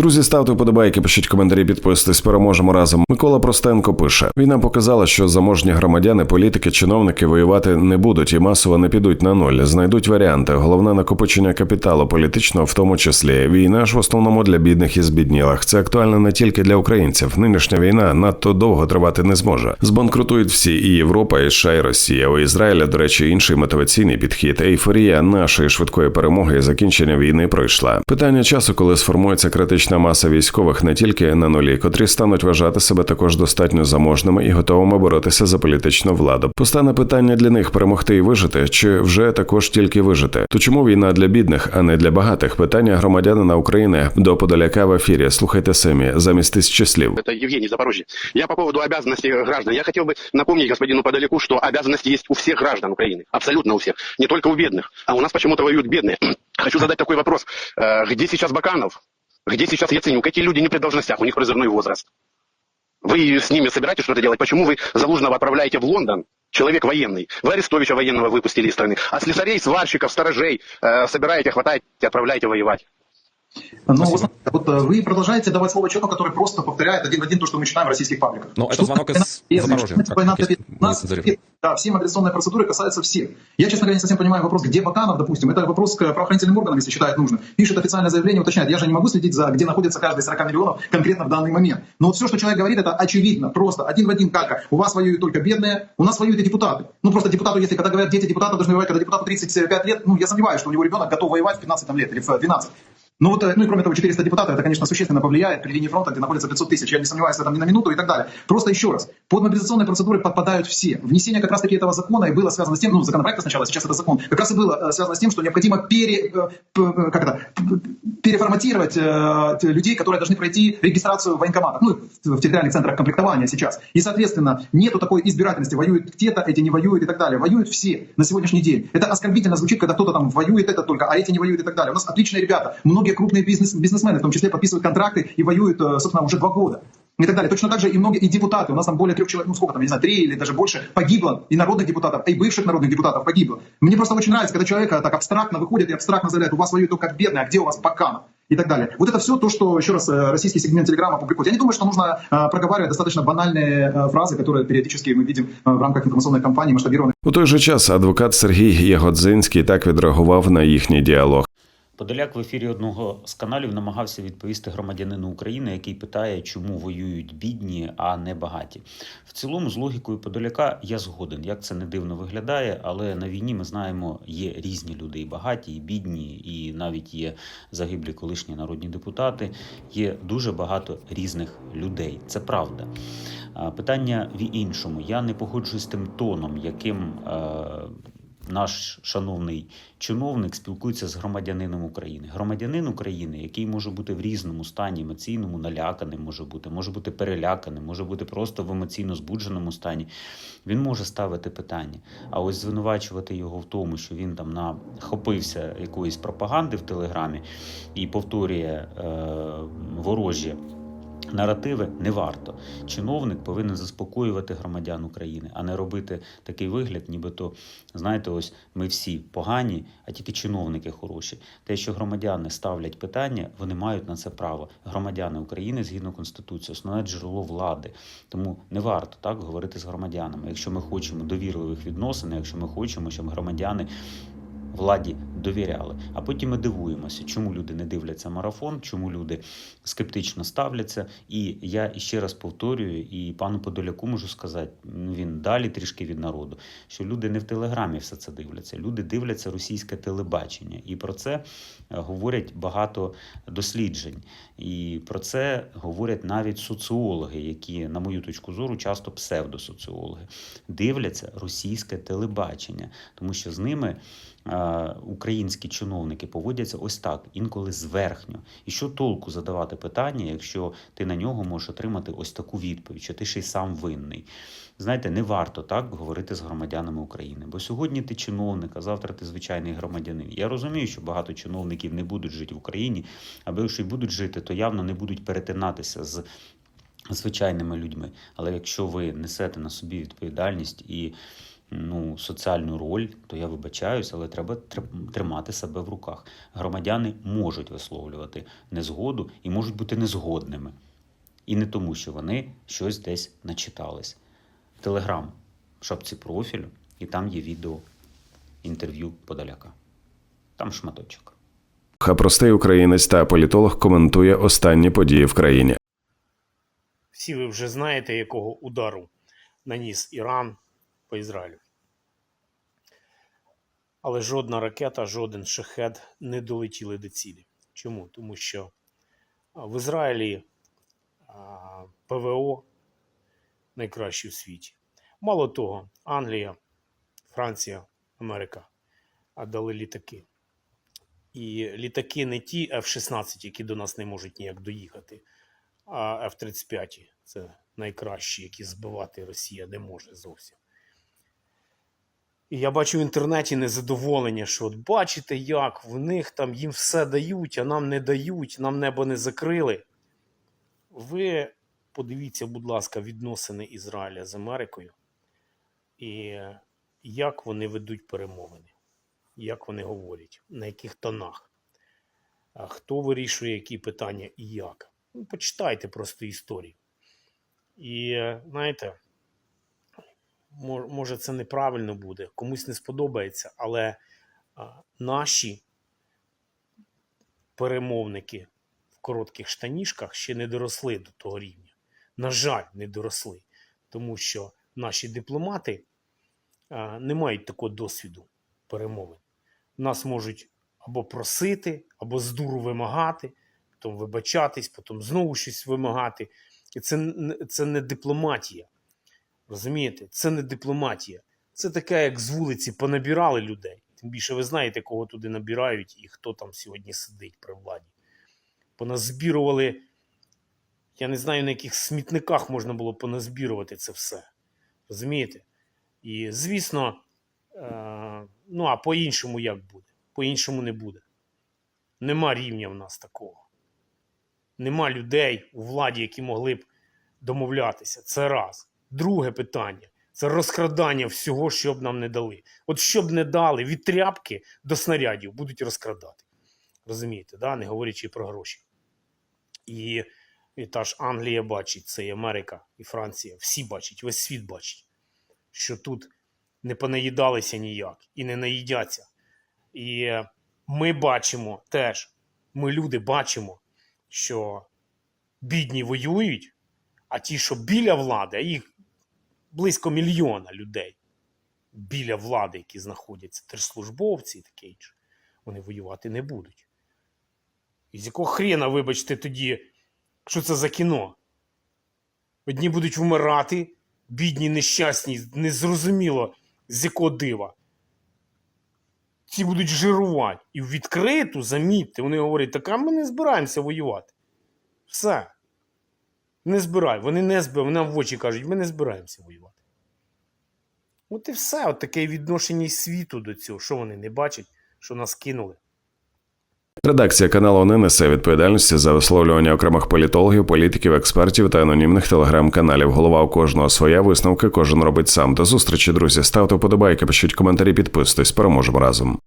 Друзі, ставте вподобайки, пишіть коментарі, підписуйтесь, переможемо разом. Микола Простенко пише: війна показала, що заможні громадяни, політики, чиновники воювати не будуть і масово не підуть на нуль. Знайдуть варіанти. Головне накопичення капіталу політичного, в тому числі. Війна ж в основному для бідних і збіднілих. Це актуально не тільки для українців. Нинішня війна надто довго тривати не зможе. Збанкрутують всі і Європа, і США, і Росія. У Ізраїля, до речі, інший мотиваційний підхід. Ейфорія нашої швидкої перемоги і закінчення війни пройшла. Питання часу, коли сформується критична маса військових не тільки на нулі, котрі стануть вважати себе також достатньо заможними і готовими боротися за політичну владу. Постане питання для них перемогти і вижити, чи вже також тільки вижити. То чому війна для бідних, а не для багатих? Питання громадянина України до Подоляка в ефірі. Слухайте самі замість тисячі слів. Это Евгений Запорожье. Я по поводу обязанностей граждан. Я хотел бы напомнить господину Подаляку, что обязанности есть у всех граждан Украины. Абсолютно у всех. Не только у бедных. А у нас почему-то воюют бедные. Хочу задать такой вопрос. Э, Где сейчас Баканов? Где сейчас Яценюк? Эти люди не при должностях, у них призывной возраст. Вы с ними собираетесь что-то делать? Почему вы Залужного отправляете в Лондон? Человек военный. Вы Арестовича военного выпустили из страны. А слесарей, сварщиков, сторожей э, собираете, хватаете, отправляете воевать. Но знаете, вот э, вы продолжаете давать слово человеку, который просто повторяет один в один то, что мы читаем в российских пабликах. Ну, это Что звонок война из Запорожья, нас, да, все мобилизационные процедуры касаются всех. Я, честно говоря, не совсем понимаю вопрос, где Баканов, допустим. Это вопрос к правоохранительным органам, если считает нужно. Пишет официальное заявление, уточняет. Я же не могу следить за, где находится каждый из 40 миллионов конкретно в данный момент. Но вот все, что человек говорит, это очевидно, просто один в один калька. У вас воюют только бедные, у нас воюют и депутаты. Ну, просто депутату, если когда говорят, дети депутата должны воевать, когда депутату 35 лет, ну, я сомневаюсь, что у него ребенок готов воевать в 15 там, лет или в 12. Ну вот, э, ну и кроме того, 400 депутатов, это, конечно, существенно повлияет при линии фронта, где находится 500 тысяч. Я не сомневаюсь в этом ни на минуту и так далее. Просто еще раз, под мобилизационные процедуры подпадают все. Внесение как раз-таки этого закона и было связано с тем, ну, законопроекта сначала, сейчас это закон, как раз и было э, связано с тем, что необходимо пере, э, как это, переформатировать людей, которые должны пройти регистрацию в военкоматах, ну, в территориальных центрах комплектования сейчас. И, соответственно, нету такой избирательности. Воюют те-то, эти не воюют и так далее. Воюют все на сегодняшний день. Это оскорбительно звучит, когда кто-то там воюет это только, а эти не воюют и так далее. У нас отличные ребята. Многие крупные бизнес, бизнесмены, в том числе, подписывают контракты и воюют, э, собственно, уже два года. И так далее. Точно так же и многие и депутаты. У нас там более трех человек, ну сколько там, я не знаю, три или даже больше погибло и народных депутатов, и бывших народных депутатов погибло. Мне просто очень нравится, когда человек так абстрактно выходит и абстрактно заявляет, у вас воюют только бедные, а где у вас Баканов? И так далее. Вот это все то, что, еще раз, э, российский сегмент Телеграма публикует. Я не думаю, что нужно э, проговаривать достаточно банальные э, фразы, которые периодически мы видим э, в рамках информационной кампании масштабированной. У той же час адвокат Сергій Ягодзинський так відреагував на їхній діалог. Подоляк в ефірі одного з каналів намагався відповісти громадянину України, який питає, чому воюють бідні, а не багаті. В цілому, з логікою Подоляка я згоден. Як це не дивно виглядає, але на війні ми знаємо, є різні люди, і багаті, і бідні, і навіть є загиблі колишні народні депутати. Є дуже багато різних людей. Це правда. Питання в іншому. Я не погоджуюсь з тим тоном, яким. Наш шановний чиновник спілкується з громадянином України. Громадянин України, який може бути в різному стані, емоційному, наляканим, може бути, може бути переляканим, може бути просто в емоційно збудженому стані. Він може ставити питання. А ось звинувачувати його в тому, що він там нахопився якоїсь пропаганди в телеграмі і повторює е, ворожі. Наративи не варто. Чиновник повинен заспокоювати громадян України, а не робити такий вигляд, нібито знаєте, ось ми всі погані, а тільки чиновники хороші. Те, що громадяни ставлять питання, вони мають на це право. Громадяни України згідно конституції, основне джерело влади. Тому не варто так говорити з громадянами. Якщо ми хочемо довірливих відносин, якщо ми хочемо, щоб громадяни владі довіряли. А потім ми дивуємося, чому люди не дивляться марафон, чому люди скептично ставляться. І я іще раз повторюю, і пану Подоляку можу сказати, ну, він далі трішки від народу, що люди не в телеграмі все це дивляться. Люди дивляться російське телебачення, і про це е, говорять багато досліджень. І про це говорять навіть соціологи, які, на мою точку зору, часто псевдосоціологи, дивляться російське телебачення, тому що з ними українські чиновники поводяться ось так, інколи зверхньо. І що толку задавати питання, якщо ти на нього можеш отримати ось таку відповідь, що ти ще й сам винний. Знаєте, не варто так говорити з громадянами України, бо сьогодні ти чиновник, а завтра ти звичайний громадянин. Я розумію, що багато чиновників не будуть жити в Україні, або якщо й будуть жити, то явно не будуть перетинатися з звичайними людьми. Але якщо ви несете на собі відповідальність і ну, соціальну роль, то я вибачаюсь, але треба тримати себе в руках. Громадяни можуть висловлювати незгоду і можуть бути незгодними. І не тому, що вони щось десь начитались. Телеграм в шапці профілю, і там є відео інтерв'ю Подоляка. Там шматочок. А простий українець та політолог коментує останні події в країні. Всі ви вже знаєте, якого удару наніс Іран по Ізраїлю. Але жодна ракета, жоден шахет не долетіли до цілі. Чому? Тому що в Ізраїлі ПВО найкраще в світі. Мало того, Англія, Франція, Америка дали літаки. І літаки не ті F-16, які до нас не можуть ніяк доїхати, а F-35 це найкращі, які збивати Росія не може зовсім. І я бачу в інтернеті незадоволення, що от бачите, як в них там їм все дають, а нам не дають, нам небо не закрили. Ви подивіться, будь ласка, відносини Ізраїля з Америкою і як вони ведуть перемовини, як вони говорять, на яких тонах, хто вирішує які питання і як. Ну, почитайте просто історію. І знаєте, може це неправильно буде, комусь не сподобається, але наші перемовники в коротких штанішках ще не доросли до того рівня. На жаль, не доросли, тому що наші дипломати не мають такого досвіду перемовин. Нас можуть або просити, або з дуру вимагати, потім вибачатись, потім знову щось вимагати. І це, це не дипломатія. Розумієте? Це не дипломатія. Це таке, як з вулиці понабирали людей. Тим більше ви знаєте, кого туди набирають і хто там сьогодні сидить при владі. Поназбірували, я не знаю, на яких смітниках можна було поназбірувати це все. Розумієте? І, звісно, е, ну а по-іншому як буде? По-іншому не буде. Нема рівня в нас такого. Нема людей у владі, які могли б домовлятися. Це раз. Друге питання це розкрадання всього, що б нам не дали. От що б не дали від тряпки до снарядів, будуть розкрадати. Розумієте, да? не говорячи про гроші. І, і та ж Англія бачить, це і Америка, і Франція. Всі бачать, весь світ бачить, що тут не понаїдалися ніяк і не наїдяться. І ми бачимо теж, ми люди бачимо, що бідні воюють, а ті, що біля влади, їх близько мільйона людей біля влади, які знаходяться, держслужбовці і таке інше, вони воювати не будуть. І з якого хрена, вибачте, тоді, що це за кіно? Одні будуть вмирати, бідні, нещасні, незрозуміло, з якого дива. Ці будуть жирувати. І в відкриту, замітьте, вони говорять, так а ми не збираємося воювати. Все. Не збирай. Вони не збирають. Нам в очі кажуть, ми не збираємося воювати. От і все. От таке відношення світу до цього. Що вони не бачать, що нас кинули. Редакція каналу не несе відповідальності за висловлювання окремих політологів, політиків, експертів та анонімних телеграм-каналів. Голова у кожного своя висновки, кожен робить сам. До зустрічі, друзі. Ставте вподобайки, пишіть коментарі, підписуйтесь. Переможемо разом.